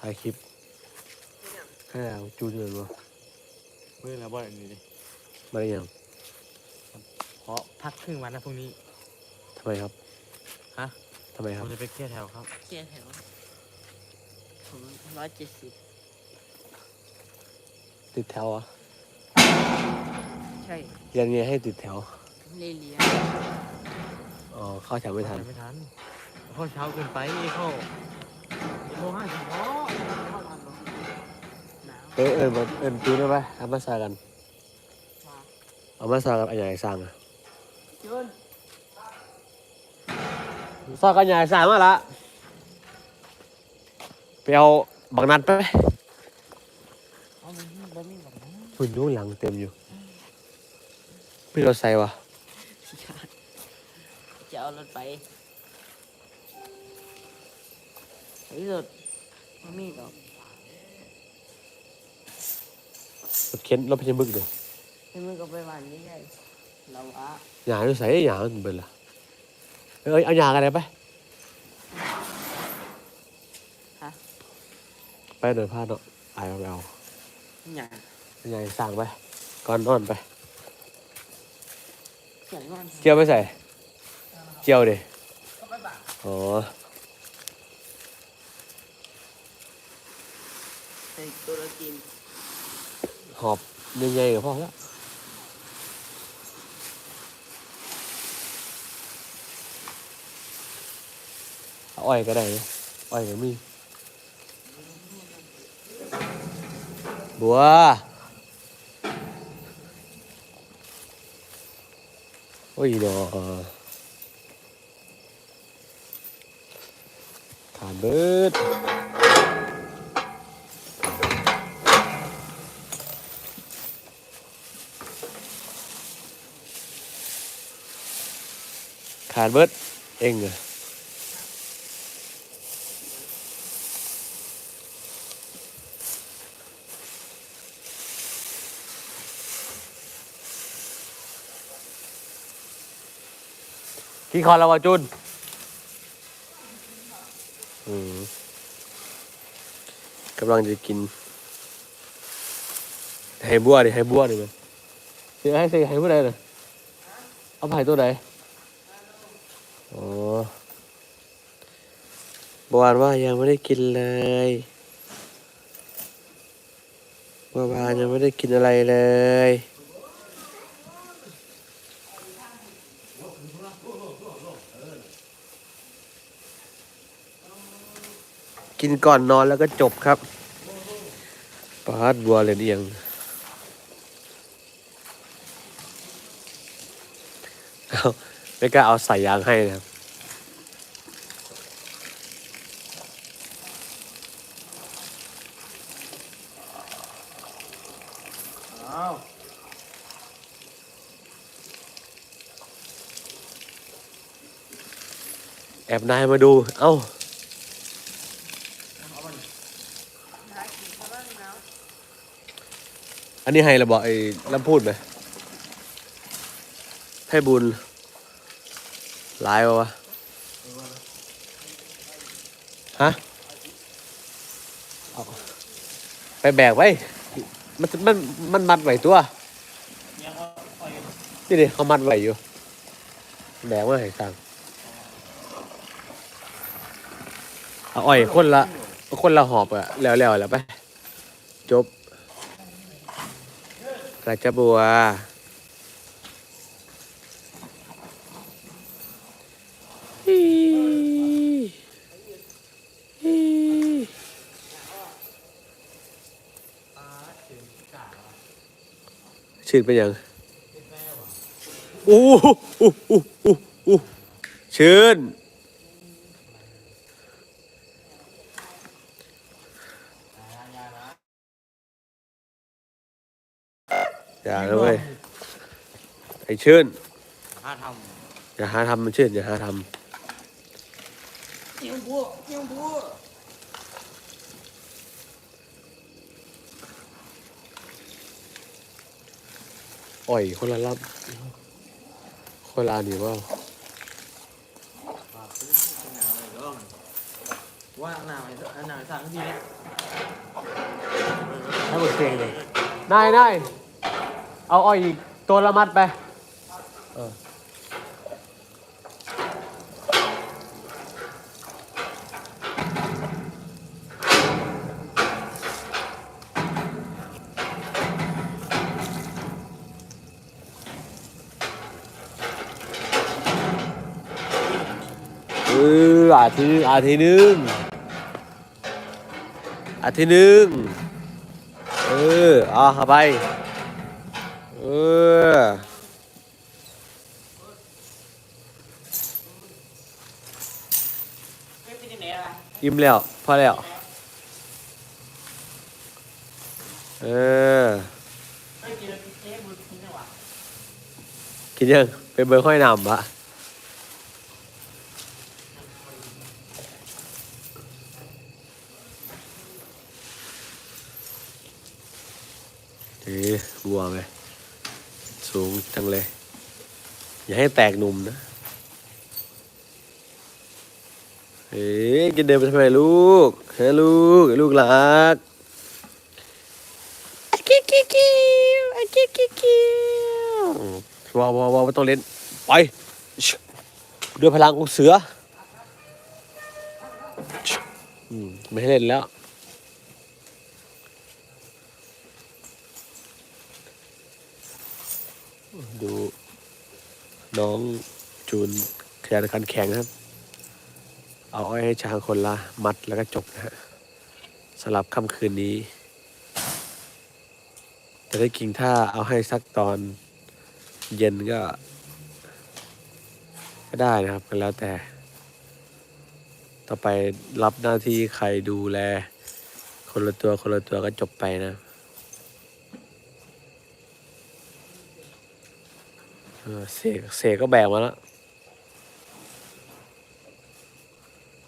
ถ่ายคลิปแค่เอาจูนเงินวะมือแล้วบ่อยนี่ดิมาได้ยังเพราะพักครึ่งวันนะพรุ่งนี้ ทำไมครับฮะ ทำไมคผรับมจะไปเที่ยวแถวครับ เกียร์แถวผมร้อยเจ็ดสิบติดแถวเหรอะใช่เรียนไงให้ติดแถวเลีเลียอ๋อเข้าแถวไม่ทันไม่ทันเพราะเช้าเกินไปเข้าโมงห้าสิบอ๋อเข้าทันปะ หนาวเอ้ยเอิญเอิญจูนได้ไหมเอามาสากันมาเอามาสากันอันใหญ่สร้างอะจุนสร้างกันใหญ่สร้างมาละไปเอาบังนัดไปไหมเอาไปนี่บะหมี่แบบนั้นฝุ่นอยุ่ข้างหลังเต็มอยู่พี่เราใส่วะจะเอารถไปที่สุดบะหมี่ดอก รถเข็นรถพยาบึกเดี๋ยวให้มึงก็ไปวันนี้ได้เราอะหยาอยู่ใส่หยามันเป็นละเอ้ยเอาหยากันเลยไปฮะไปเดินพลาดเนาะอายเอาไปเอาหยังเอาหยาสั่งไปก่อนนอนไป เสียงนอนเจียวไม่ใส่ เจียวดิอ๋อใส่ตัวละกิน หอบยังไงกับพ่อแล้วอาอ้อยก็ได้นอ้อยก็มีบัวโอ้ยดอกขาดเบิด ขาดเบิดเองเหรอกินคอนแล้ววะจุนอืมกำลังจะกินไห้บัวดิไห้บัวดิมันเสียให้เสียให้ผู้ใดน่ะเอาไผ่ตัวไหน อ๋อ บวานว่ายังไม่ได้กินเลยบวานยังไม่ได้กินอะไรเลยกินก่อนนอนแล้วก็จบครับปาดบัวเรียนเอียง ไม่กล้าเอาใส่ยางให้นะครับ แอบนายมาดู เอ้าอันนี้ให้ระบอกไอ้ลำพูดไหมให้บุญหลายวะวะฮะไปแบกไว้ มันมันมันมัดไว้ตัว นี่ดิเขามัดไว้อยู่ แบกมาให้สั่ง เอาอ้อยคนละ คนละหอบอะแล้วแล้วแล้วไป จบ กระจะบัว ชื่อเป็นยังอู้อู้อู้อู้อู้ชื่น อย่าเลยเว้ยไอ้ชื่นถ้าทอย่าหาทำมันชื่นอย่าหาทเที่ยวบัวเที่ยวบัวำอ่อยคนละรับคนละอันนี้ว่าำว่าหน้าไม่หน้าไม่สั่งทีนี้ให้หมดเพลงเลยนายนาย เอาอ้อยอีกตัวละมัดไปเออเอออาทีอาทีหนึงอาทีหนึงเออเอาเข้าไปเอออิ่มแล้ว พอแล้ว เออ กินยังเป็นเบอร์ค่อยนำปะเอ๊ะบัวไหม สูงจังเลย อย่าให้แตกหนุ่มนะเฮ้ยกินเดินไปทำไมลูกฮ้ลูก ลูกรักอะกิ๊กกิ๊กกิ๊วอะกิ๊กกิ๊กกิ๊วว้าวว้าวาวไม่ต้องเล่น ไปด้วยพลังของเสือไม่ให้เล่นแล้ว ดูน้องจูนขยันขันแข็งนะครับ เอาอ้อยให้ช้างคนละมัดแล้วก็จบนะฮะสำหรับค่ำคืนนี้ จะได้กินถ้าเอาให้สักตอนเย็นก็ ก็ได้นะครับก็แล้วแต่ ต่อไปรับหน้าที่ใครดูแล คนละตัวคนละตัวก็จบไปนะ อเสกเสกก็แบกมาแล้ว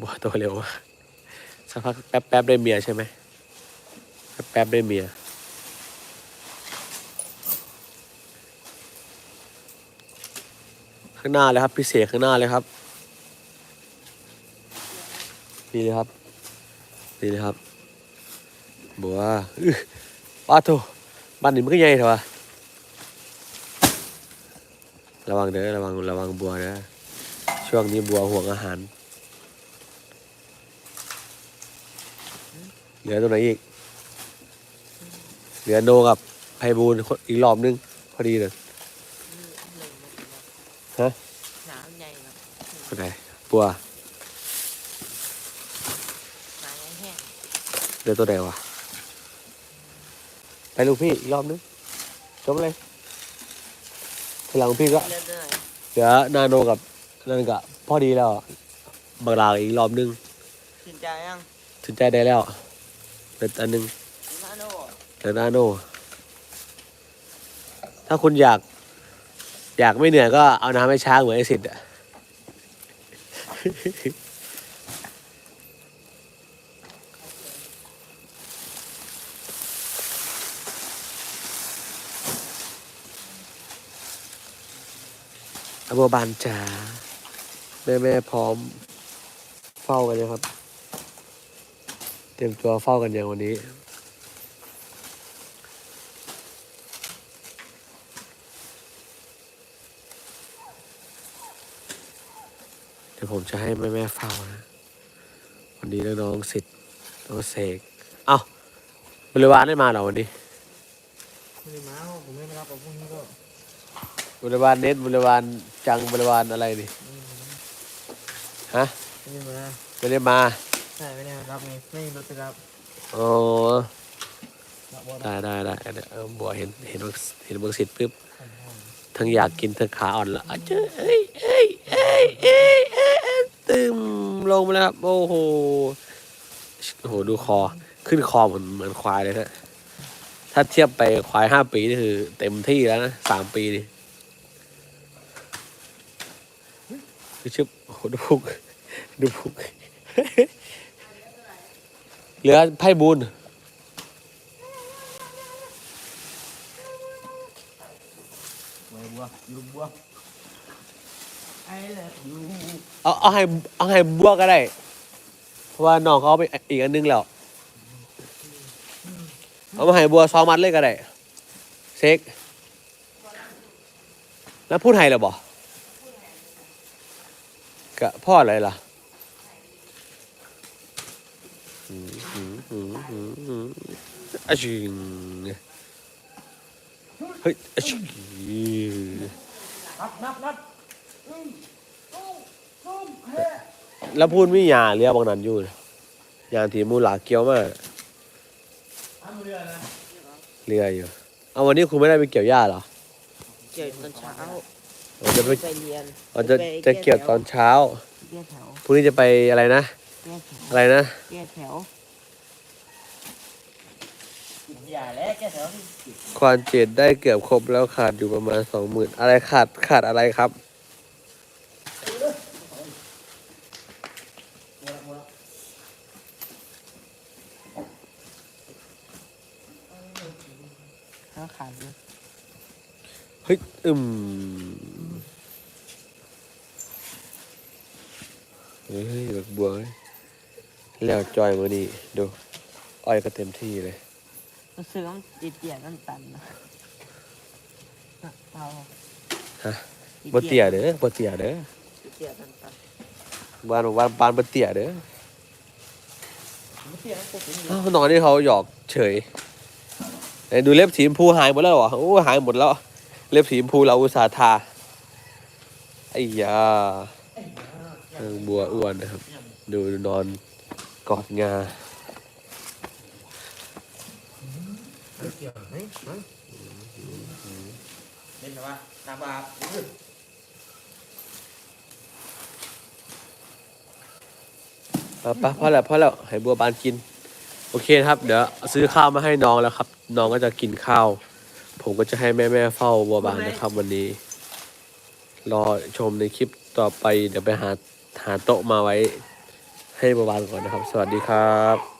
บัวตัวเร็วมากสักพักแป๊บแป๊บได้เมียใช่ไหมแป๊บแป๊บได้เมียข้างหน้าเลยครับพี่เสกข้างหน้าเลยครับนี่เลยครับนี่เลยครับบัวป้าโถบ้านนี้มันก็ใหญ่เถอะวะ ระวังเด้อระวังระวังบัวนะ ช่วงนี้บัวห่วงอาหาร เหลือตัวไหนอีก เหลือโนกับไพบูลอีกรอบนึง พอดีเลยฮะหนาวใหญ่เคนไหนบัวหนาวแห้งเหลือตัวไหนวะไปลูกพี่อีกรอบนึงจบเลย หลังพี่ก็เลือดเลยเหลือนาโนกับนั่นก็พอดีแล้วบักลาอีกรอบนึงสินใจยังถึงใจได้แล้วเหลืออันนึงนาโนเดนาโน ถ้าคุณอยาก อยากไม่เหนื่อยก็เอาน้ำให้ช้างเหมือนไอสิทธิ์อะ โมบานจ๋าแม่แม่พร้อม เฝ้ากันนะครับ เตรียมตัวเฝ้ากันอย่างวันนี้เดี๋ยวผมจะให้แม่แม่เฝ้านะวันนี้น้องๆสิทธิ์น้องเสกเอ้าบริวารได้มาเหรอวันนี้ไม่ได้มาผมไม่ได้รับเอาพวกนี้ก็ บริวารเน็ตบริวารจังบริวารอะไรนี่ฮะไม่ได้มาไม่ได้มาใช่ไม่ได้รับไงไม่มีรถไปรับอ๋อรับบ่ได้ได้ได้เดี๋ยวเออบัวเห็นเห็นบักเห็นบักสิทธิ์ปุ๊บทั้งอยากกินทั้งขาอ่อนละอะเจ้ยเอ้ยเอ้ยเอ้ยเอ้ยเอ้ยเอ้ยตึมลงมาแล้วครับโอ้โหโอ้โหดูคอขึ้นคอเหมือนเหมือนควายเลยนะถ้าเทียบไปควายห้าปีนี่คือ เต็มที่แล้วนะสามปีนี่ คือชึบโอ้โหดูพุกดูพุก เหลือไพ่บุญเอาเอาให้เอาให้บัวก็ได้ เพราะว่าน้องเขาเอาไปอีกอันนึงแล้ว เอามาให้บัวซองมัดเลยก็ได้ เซ็ก แล้วพูดไทยเหรอบ่ก กะพ่ออะไรล่ะอืมอืมอืมอืมอืมอะชิงเฮ้ยอะชิงนับนับนับแล้วพูดไม่ยาเรียบางนั้นอยู่ยาทีมูหลาเกี้ยวมากเรืออยู่ เอาวันนี้คุณไม่ได้ไปเกี่ยวหญ้าเหรอ เกี่ยวตอนเช้า เราจะไปไปเรียนเราจะจะเกี่ยวตอนเช้าเกี้ยแถวพรุ่งนี้จะไปอะไรนะเกี้ยแถวอะไรนะเกี้ยแถวอย่าแล้วแกแถวที่ควานเจ็ดได้เกือบครบแล้วขาดอยู่ประมาณสองหมื่นอะไรขาดขาดอะไรครับ ข้าวขาดเลย เฮ้ยอืมเฮ้ยดอกบัวเฮ้ยแล้วจอยมานี่ดูอ้อยก็เต็มที่เลยรู้สึกว่ามันติดเตี้ยมันตันนะเอาฮะบ่เตี่ยเด้อบ่เตี่ยเด้อติดเตี้ยตันตันบ้านบ้านบ้านบ่เตี่ยเด้อไม่เตี้ยนะพวกนี้อ้าวนอนที่เขาหยอกเฉยไหนดูเล็บสีชมพูหายหมดแล้วเหรอโอ้หายหมดแล้ว เล็บสีชมพูเราอุตส่าห์ทาไอ้ยาเออบัวอ้วนนะครับ ดูนอนกอดงาเกี่ยวไหมเฮ้ยเล่นหรอวะนาบาปปะปะพอแล้วพอแล้วให้บัวบานกิน โอเคนะครับ เดี๋ยวซื้อข้าวมาให้น้องแล้วครับ น้องก็จะกินข้าว ผมก็จะให้แม่แม่ๆเฝ้าบัวบานนะครับ วันนี้ รอชมในคลิปต่อไป เดี๋ยวไปหาหาโต๊ะมาไว้ ให้บัวบานก่อนนะครับ สวัสดีครับ